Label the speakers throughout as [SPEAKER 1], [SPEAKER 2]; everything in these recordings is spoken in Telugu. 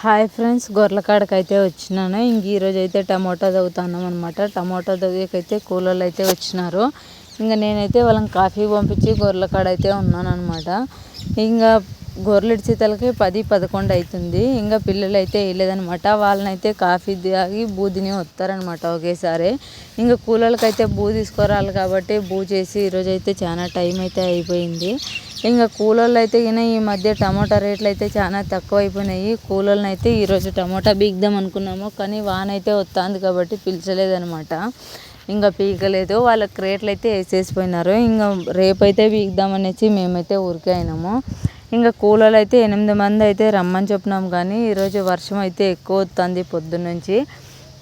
[SPEAKER 1] హాయ్ ఫ్రెండ్స్ గొర్రెల అయితే వచ్చినాను. ఇంక ఈరోజు అయితే టమోటా చదువుతున్నాం అనమాట టమోటా చదివేకైతే కూలోళ్ళు అయితే వచ్చినారు. ఇంకా నేనైతే వాళ్ళని కాఫీ పంపించి గొర్రెల కాడ అయితే ఉన్నాను అనమాట ఇంకా గొర్రెలు ఇడిచేతలకి పది పదకొండు అవుతుంది ఇంకా పిల్లలు అయితే వేయలేదనమాట వాళ్ళనైతే కాఫీ తాగి బూ తిని వస్తారనమాట ఒకేసారి. ఇంకా కూలోళ్ళకైతే బూ తీసుకురాలి కాబట్టి బూ చేసి ఈరోజు అయితే చాలా టైం అయితే అయిపోయింది. ఇంకా కూలోళ్ళు అయితే ఈయన ఈ మధ్య టమాటా రేట్లు అయితే చాలా తక్కువ అయిపోయినాయి కూలోళ్ళని అయితే ఈరోజు టమాటా బీగ్దాం అనుకున్నాము. కానీ వాన అయితే వస్తుంది కాబట్టి పిలిచలేదనమాట ఇంకా పీకలేదు. వాళ్ళకి రేట్లు అయితే వేసేసిపోయినారు. ఇంకా రేపైతే పీకుదామనేసి మేమైతే ఊరికే అయినాము. ఇంకా కూలోళ్ళు అయితే ఎనిమిది మంది అయితే రమ్మని చెప్పినాం. కానీ ఈరోజు వర్షం అయితే ఎక్కువ వస్తుంది పొద్దున్నుంచి.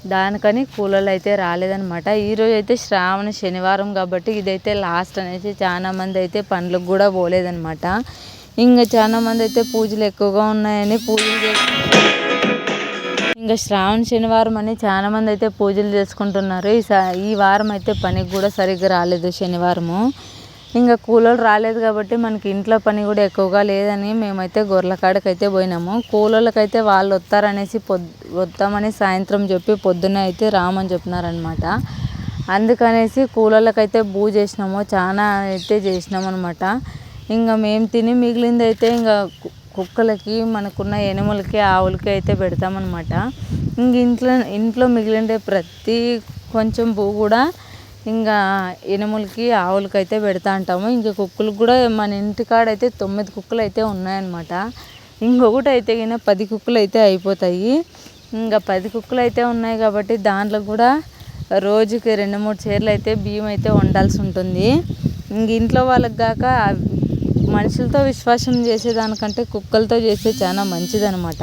[SPEAKER 1] దానికని కూలోళ్ళు అయితే రాలేదనమాట ఈరోజు అయితే శ్రావణ శనివారం కాబట్టి ఇదైతే లాస్ట్ అనేసి చాలా మంది అయితే పనులకు కూడా పోలేదనమాట ఇంకా చాలా మంది అయితే పూజలు ఎక్కువగా ఉన్నాయని పూజలు చేసి ఇంకా శ్రావణ శనివారం అని చాలా మంది అయితే పూజలు చేసుకుంటున్నారు. ఈ ఈ వారం అయితే పనికి కూడా సరిగ్గా రాలేదు శనివారము. ఇంకా కూలోళ్ళు రాలేదు కాబట్టి మనకి ఇంట్లో పని కూడా ఎక్కువగా లేదని మేమైతే గొర్రెల కాడకైతే అయితే పోయినాము. కూలోళ్ళకైతే వాళ్ళు వస్తారనేసి పొద్ వస్తామని సాయంత్రం చెప్పి పొద్దున్న అయితే రామని చెప్పినారనమాట అందుకనేసి కూలోళ్ళకైతే బూ చేసినాము చాలా అయితే చేసినాం అనమాట ఇంకా మేము తిని మిగిలింది అయితే ఇంకా కుక్కలకి మనకున్న ఎనుములకి ఆవులకి అయితే పెడతామన్నమాట. ఇంక ఇంట్లో ఇంట్లో మిగిలిండే ప్రతి కొంచెం పువ్వు కూడా ఇంకా ఎనుములకి ఆవులకి అయితే పెడతా ఉంటాము ఇంకా కుక్కలకు కూడా మన ఇంటికాడ అయితే తొమ్మిది కుక్కలు అయితే ఉన్నాయన్నమాట. ఇంకొకటి అయితే కింద పది కుక్కలు అయితే అయిపోతాయి. ఇంకా పది కుక్కలు అయితే ఉన్నాయి కాబట్టి దాంట్లో కూడా రోజుకి రెండు మూడు చీరలు అయితే బియ్యం అయితే వండాల్సి ఉంటుంది ఇంక ఇంట్లో వాళ్ళకి కాక మనుషులతో విశ్వాసం చేసేదానికంటే కుక్కలతో చేస్తే చాలా మంచిదనమాట